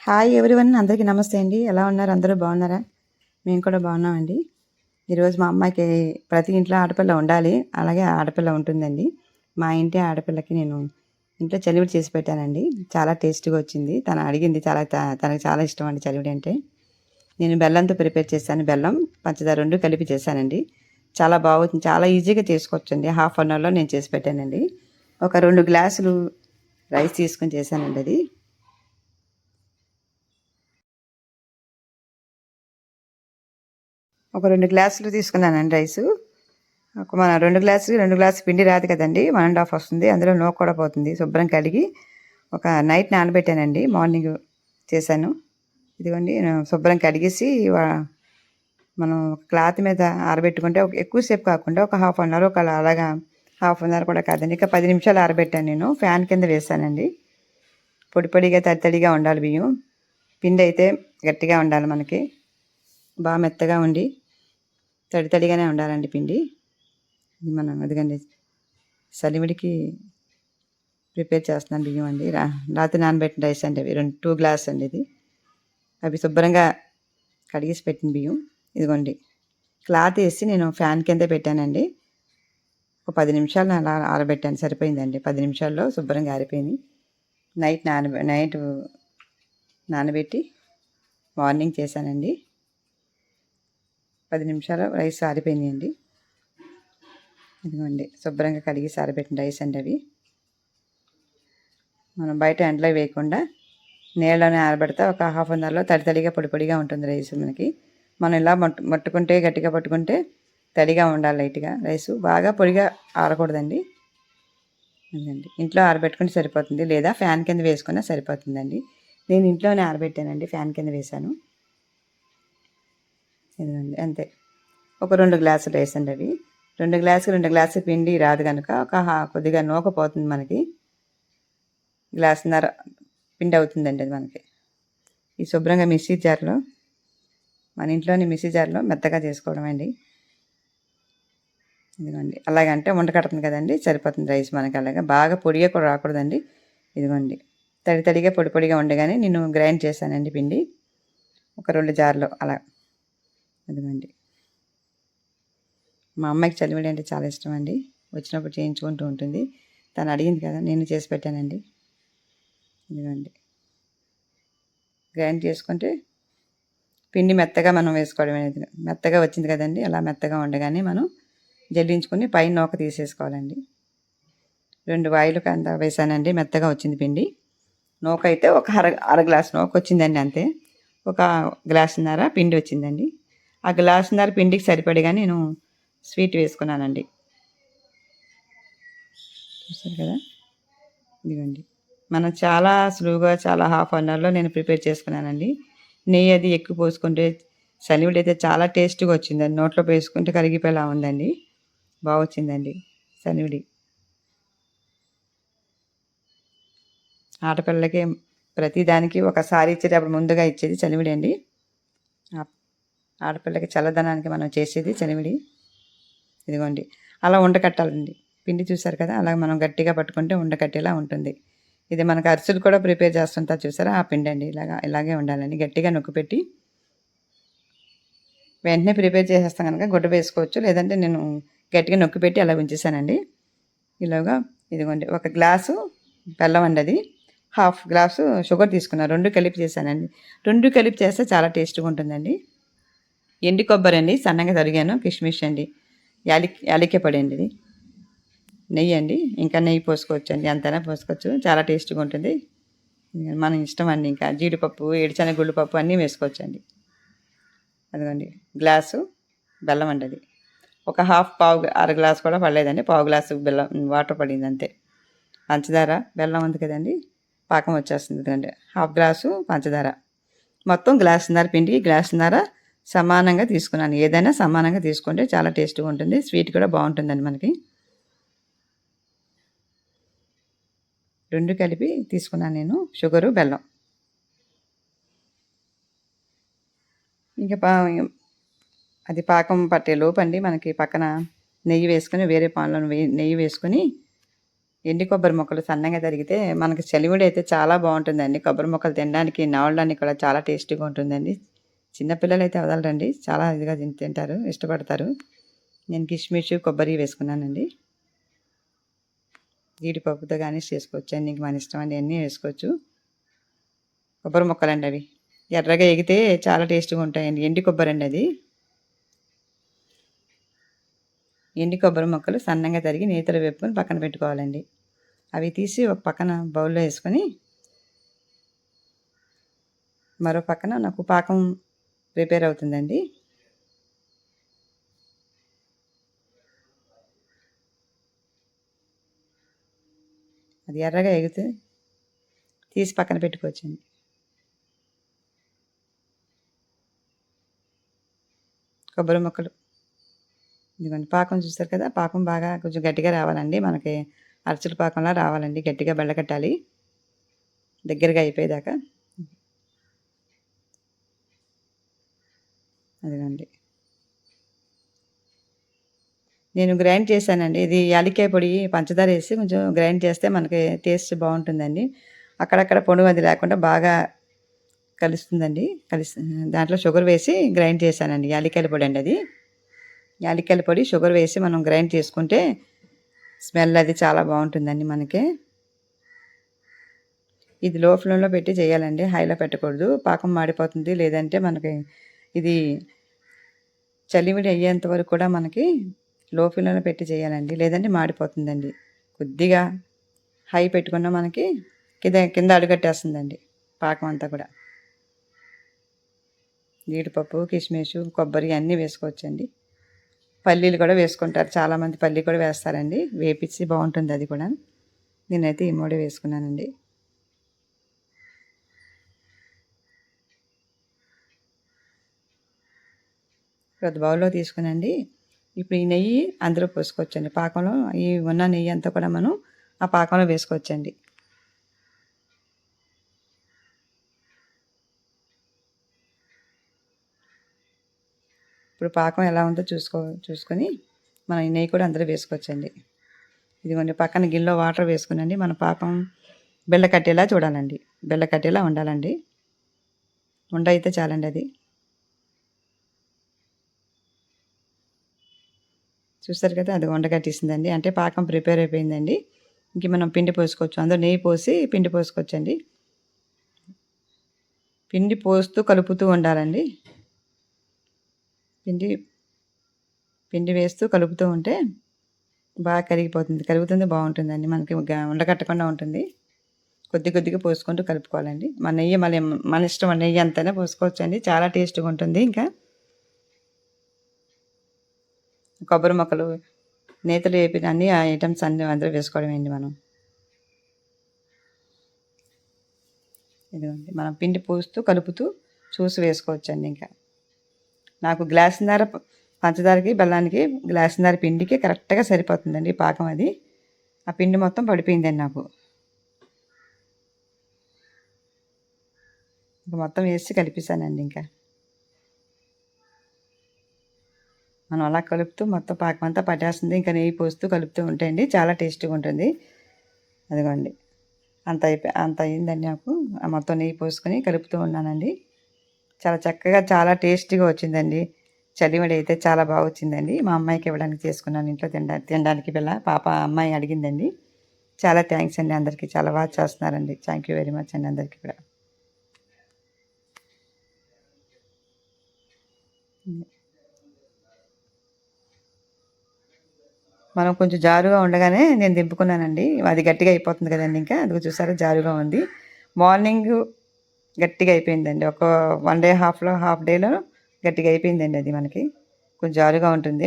Hi everyone అందరికీ నమస్తే అండి. ఎలా ఉన్నారు? అందరూ బాగున్నారా? మేము కూడా బాగున్నామండి. ఈరోజు మా అమ్మాయికి ప్రతి ఇంట్లో ఆడపిల్ల ఉండాలి. అలాగే ఆడపిల్ల ఉంటుందండి. మా ఇంటి ఆడపిల్లకి నేను ఇంట్లో చలివిడి చేసి పెట్టానండి. చాలా టేస్ట్గా వచ్చింది. తను అడిగింది చాలా త- తనకు చాలా ఇష్టం అండి చలివిడి అంటే. నేను బెల్లంతో ప్రిపేర్ చేశాను. బెల్లం పంచదార రెండు కలిపి చేశానండి. చాలా బాగుంది. చాలా ఈజీగా చేసుకోవచ్చండి. హాఫ్ అన్ అవర్లో నేను చేసి పెట్టానండి. ఒక రెండు గ్లాసులు రైస్ తీసుకొని చేశానండి అది. ఒక రెండు గ్లాసులు తీసుకున్నానండి రైసు. ఒక మన రెండు గ్లాసులు రెండు గ్లాసులు పిండి రాదు కదండి వన్ అండ్ హాఫ్ వస్తుంది. అందులో నూక కూడా పోతుంది శుభ్రం కడిగి ఒక నైట్ నానబెట్టానండి మార్నింగ్ చేశాను. ఇదిగోండి నేను శుభ్రం కడిగేసి మనం క్లాత్ మీద ఆరబెట్టుకుంటే ఒక ఎక్కువసేపు కాకుండా ఒక హాఫ్ అన్ అవర్ ఒక అలాగా హాఫ్ అన్ అవర్ కూడా కాదండి ఇంకా పది నిమిషాలు ఆరబెట్టాను నేను. ఫ్యాన్ కింద వేసానండి పొడి పొడిగా తడి తడిగా ఉండాలి బియ్యం. పిండి అయితే గట్టిగా ఉండాలి మనకి. బాగా మెత్తగా ఉండి తడి తడిగానే ఉండాలండి పిండి. ఇది మనం అదిగండి సలివిడికి ప్రిపేర్ చేస్తున్నాను బియ్యం అండి. రా రాత్రి నానబెట్టిన రైస్ అండి అవి. రెండు టూ గ్లాస్ అండి ఇది. అవి శుభ్రంగా కడిగేసి పెట్టిన బియ్యం. ఇదిగోండి. క్లాత్ వేసి నేను ఫ్యాన్ కింద పెట్టానండి. ఒక పది నిమిషాలు అలా ఆరబెట్టాను. సరిపోయిందండి. పది నిమిషాల్లో శుభ్రంగా ఆరిపోయింది. నైట్ నానబె నైట్ నానబెట్టి మార్నింగ్ చేశానండి. పది నిమిషాలు రైస్ ఆరిపోయినాయండి అండి ఇదిగోండి శుభ్రంగా కడిగి సారబెట్టిన రైస్ అండి అవి. మనం బయట ఎండలో వేయకుండా నీళ్ళలోనే ఆరబెడితే ఒక హాఫ్ అన్ అవర్లో తడి తడిగా పొడి పొడిగా ఉంటుంది రైస్ మనకి. మనం ఇలా మట్టు మట్టుకుంటే గట్టిగా పట్టుకుంటే తడిగా ఉండాలి లైట్గా రైస్. బాగా పొడిగా ఆరకూడదండి. అదండి ఇంట్లో ఆరబెట్టుకుంటే సరిపోతుంది లేదా ఫ్యాన్ కింద వేసుకున్నా సరిపోతుందండి. నేను ఇంట్లోనే ఆరబెట్టానండి ఫ్యాన్ కింద వేశాను. ఇదిగోండి అంతే. ఒక రెండు గ్లాసులు వేసండి అవి. రెండు గ్లాసులు రెండు గ్లాసులు పిండి రాదు కనుక ఒక కొద్దిగా నూక పోతుంది మనకి గ్లాసున్నర పిండి అవుతుందండి అది మనకి. ఈ శుభ్రంగా మిక్సీ జార్లో మన ఇంట్లోని మిక్సీ జార్లో మెత్తగా చేసుకోవడం అండి. ఇదిగోండి అలాగంటే వంట కడుతుంది కదండి సరిపోతుంది రైస్ మనకి అలాగే. బాగా పొడిగా కూడా రాకూడదండి. ఇదిగోండి తడి తడిగా పొడి పొడిగా ఉండగానే నేను గ్రైండ్ చేశానండి పిండి. ఒక రెండు జార్లో అలా. అదిగోండి. మా అమ్మాయికి చలివిడి అంటే చాలా ఇష్టం అండి. వచ్చినప్పుడు చేయించుకుంటూ ఉంటుంది. తను అడిగింది కదా నేను చేసి పెట్టానండి. ఇదిగోండి గ్రైండ్ చేసుకుంటే పిండి మెత్తగా మనం వేసుకోవడం అనేది మెత్తగా వచ్చింది కదండి. అలా మెత్తగా ఉండగానే మనం జల్లించుకొని పైన నూక తీసేసుకోవాలండి. రెండు వాయిలు కంద వేసానండి మెత్తగా వచ్చింది పిండి. నూక అయితే ఒక అర అర గ్లాస్ నూక వచ్చిందండి అంతే. ఒక గ్లాసున్నర పిండి వచ్చిందండి. ఆ గ్లాసున్నర పిండికి సరిపడిగా నేను స్వీట్ వేసుకున్నానండి. చూసారు కదా? ఇదిగోండి. మనం చాలా సులువుగా చాలా హాఫ్ అన్ అవర్లో నేను ప్రిపేర్ చేసుకున్నానండి. నెయ్యి అది ఎక్కువ పోసుకుంటే సలివిడి అయితే చాలా టేస్ట్గా వచ్చిందండి నోట్లో వేసుకుంటే కరిగిపోయేలా ఉందండి. బాగా వచ్చిందండి సలివిడి ఆడపిల్లలకి ప్రతిదానికి ఒకసారి ఇచ్చేటప్పుడు ముందుగా ఇచ్చేది చలివిడి అండి. ఆడపిల్లకి చల్లదనానికి మనం చేసేది చలివిడి ఇదిగోండి. అలా ఉండకట్టాలండి పిండి చూసారు కదా అలా మనం గట్టిగా పట్టుకుంటే ఉండకట్టేలా ఉంటుంది. ఇది మనకు అరిసెలు కూడా ప్రిపేర్ చేస్తుంటా చూసారా? ఆ పిండి అండి. ఇలాగా ఇలాగే ఉండాలండి. గట్టిగా నొక్కి పెట్టి వెంటనే ప్రిపేర్ చేసేస్తాం కనుక గుడ్డ వేసుకోవచ్చు. లేదంటే నేను గట్టిగా నొక్కి పెట్టి అలా ఉంచేసానండి. ఇలాగా ఇదిగోండి. ఒక గ్లాసు బెల్లం అండి అది. హాఫ్ గ్లాసు షుగర్ తీసుకున్నాను రెండు కలిపి చేశానండి. రెండు కలిపి చేస్తే చాలా టేస్ట్గా ఉంటుందండి. ఎండి కొబ్బరి అండి సన్నగా తరిగాను కిష్మిష్ అండి. యాలి యాలిక్య అండి ఇది. నెయ్యి అండి ఇంకా నెయ్యి పోసుకోవచ్చు అండి అంతైనా పోసుకోవచ్చు చాలా టేస్ట్గా ఉంటుంది. మనం ఇష్టం అండి ఇంకా జీడిపప్పు ఏడిచన గుళ్ళు పప్పు అన్నీ వేసుకోవచ్చు అండి అదిగోండి గ్లాసు బెల్లం అండి అది. ఒక హాఫ్ పావు అర గ్లాస్ కూడా పడలేదండి పావు గ్లాసు బెల్లం వాటర్ పడింది అంతే. పంచదార బెల్లం ఉంది కదండి పాకం వచ్చేస్తుంది కదండి. హాఫ్ గ్లాసు పంచదార. మొత్తం గ్లాసున్నర పిండి గ్లాసున్నర సమానంగా తీసుకున్నాను. ఏదైనా సమానంగా తీసుకుంటే చాలా టేస్ట్గా ఉంటుంది. స్వీట్ కూడా బాగుంటుందండి మనకి. రెండు కలిపి తీసుకున్నాను నేను. షుగరు బెల్లం. ఇంకా పా అది పాకం పట్టే లోపండి. మనకి పక్కన నెయ్యి వేసుకొని వేరే పాన్లో నెయ్యి వేసుకొని ఎండి కొబ్బరి మొక్కలు సన్నగా తరిగితే మనకి చలివిడి అయితే చాలా బాగుంటుందండి. కొబ్బరి మొక్కలు తినడానికి నవలడానికి కూడా చాలా టేస్టీగా ఉంటుందండి. చిన్నపిల్లలు అయితే వదలరండి చాలా ఇదిగా తింటారు ఇష్టపడతారు. నేను కిష్మిష్ కొబ్బరి వేసుకున్నానండి. జీడిపప్పుతో కానీ చేసుకోవచ్చు. అండి ఇంక మన ఇష్టం అండి. అన్నీ వేసుకోవచ్చు. కొబ్బరి మొక్కలండి అండి అవి. ఎర్రగా ఎగితే చాలా టేస్ట్గా ఉంటాయండి. ఎండి కొబ్బరి అండి అది. ఎండి కొబ్బరి మొక్కలు సన్నంగా తరిగి నేతలు వేపుకొని పక్కన పెట్టుకోవాలండి. అవి తీసి ఒక పక్కన బౌల్లో వేసుకొని మరో పక్కన నాకు పాకం ప్రిపేర్ అవుతుందండి. అది ఎర్రగా ఎగితే తీసి పక్కన పెట్టుకోవచ్చండి. కొబ్బరి ముక్కలు. ఇదిగోండి పాకం చూస్తారు కదా పాకం బాగా కొంచెం గట్టిగా రావాలండి. మనకి అరచుల పాకంలా రావాలండి గట్టిగా బెల్లకట్టాలి దగ్గరగా అయిపోయేదాకా. అదిగండి. నేను గ్రైండ్ చేశానండి. ఇది యాలికాయ పొడి పంచదార వేసి కొంచెం గ్రైండ్ చేస్తే మనకి టేస్ట్ బాగుంటుందండి. అక్కడక్కడ పొడి అది లేకుండా బాగా కలుస్తుందండి. కలిసి దాంట్లో షుగర్ వేసి గ్రైండ్ చేశానండి. యాలికాయల పొడి అండి అది. యాలక్కాయల పొడి షుగర్ వేసి మనం గ్రైండ్ చేసుకుంటే స్మెల్ అది చాలా బాగుంటుందండి మనకి. ఇది లో ఫ్లేమ్లో పెట్టి చేయాలండి. హైలో పెట్టకూడదు. పాకం మాడిపోతుంది. లేదంటే మనకి ఇది చలివిడి అయ్యేంత వరకు కూడా మనకి లో ఫ్లేమ్లో పెట్టి చేయాలండి. లేదంటే మాడిపోతుందండి. కొద్దిగా హై పెట్టుకున్న మనకి కింద కింద అడుగట్టేస్తుందండి పాకం అంతా కూడా. జీడిపప్పు కిస్మిస్ కొబ్బరి అన్నీ వేసుకోవచ్చండి. పల్లీలు కూడా వేసుకుంటారు. చాలామంది పల్లీ కూడా వేస్తారండి. వేపించి బాగుంటుంది అది కూడా. నేనైతే ఈ మూడే వేసుకున్నానండి. పెద్ద బౌల్లో తీసుకునండి. ఇప్పుడు ఈ నెయ్యి అందులో పోసుకోవచ్చండి. పాకంలో ఈ ఉన్న నెయ్యి అంతా కూడా మనం ఆ పాకంలో వేసుకోవచ్చండి. ఇప్పుడు పాకం ఎలా ఉందో చూసుకో చూసుకొని మనం ఈ నెయ్యి కూడా అందులో వేసుకోవచ్చండి. ఇదిగోండి పక్కన గిన్నెలో వాటర్ వేసుకునండి. మన పాకం బెల్ల కట్టేలా చూడాలండి. బెల్ల కట్టేలా ఉండాలండి. ఉండ అయితే చాలండి అది. చూస్తారు కదా అది వండగట్టేసిందండి అంటే పాకం ప్రిపేర్ అయిపోయిందండి. ఇంక మనం పిండి పోసుకోవచ్చు. అందులో నెయ్యి పోసి పిండి పోసుకోవచ్చండి. పిండి పోస్తూ కలుపుతూ ఉండాలండి. పిండి పిండి వేస్తూ కలుపుతూ ఉంటే బాగా కరిగిపోతుంది. కరుగుతుంది బాగుంటుందండి. మనకి గ- ఉండకట్టకుండా ఉంటుంది. కొద్ది కొద్దిగా పోసుకుంటూ కలుపుకోవాలండి. మన నెయ్యి మళ్ళీ మన ఇష్టం నెయ్యి అంతనే? పోసుకోవచ్చండి. చాలా టేస్ట్గా ఉంటుంది ఇంకా. కొబ్బరి మొక్కలు నేతలు వేపిన అన్ని ఐటమ్స్ అన్ని అందులో ఏంటి మనం? ఇదిగోండి మనం పిండి పూస్తూ కలుపుతూ చూసి వేసుకోవచ్చండి ఇంకా. నాకు గ్లాసున్నర పంచదారకి బెల్లానికి గ్లాసున్నర పిండికి కరెక్ట్గా సరిపోతుందండి పాకం అది. ఆ పిండి మొత్తం పడిపోయిందండి నాకు. మొత్తం వేసి కలిపిస్తానండి ఇంకా. మనం అలా కలుపుతూ మొత్తం పాకం అంతా పట్టేస్తుంది. ఇంకా నెయ్యి పోస్తూ కలుపుతూ ఉంటాయండి చాలా టేస్టీగా ఉంటుంది. అదిగోండి. అంత అయిపోయి అంత అయిందండి నాకు. మొత్తం నెయ్యి పోసుకొని కలుపుతూ ఉన్నానండి. చాలా చక్కగా చాలా టేస్టీగా వచ్చిందండి. చలివడి అయితే చాలా బాగా వచ్చిందండి. మా అమ్మాయికి ఇవ్వడానికి చేసుకున్నాను ఇంట్లో తినడా తినడానికి పిల్ల. పాప అమ్మాయి అడిగిందండి. చాలా థ్యాంక్స్ అండి అందరికీ. చాలా బాగా చేస్తున్నారండి. థ్యాంక్ యూ వెరీ మచ్ అండి అందరికీ కూడా. మనం కొంచెం జారుగా ఉండగానే నేను దింపుకున్నానండి. అది గట్టిగా అయిపోతుంది కదండి ఇంకా. అది చూసారా జారుగా ఉంది. మార్నింగ్ గట్టిగా అయిపోయిందండి. ఒక వన్ డే హాఫ్లో హాఫ్ డేలో గట్టిగా అయిపోయిందండి అది మనకి. కొంచెం జారుగా ఉంటుంది.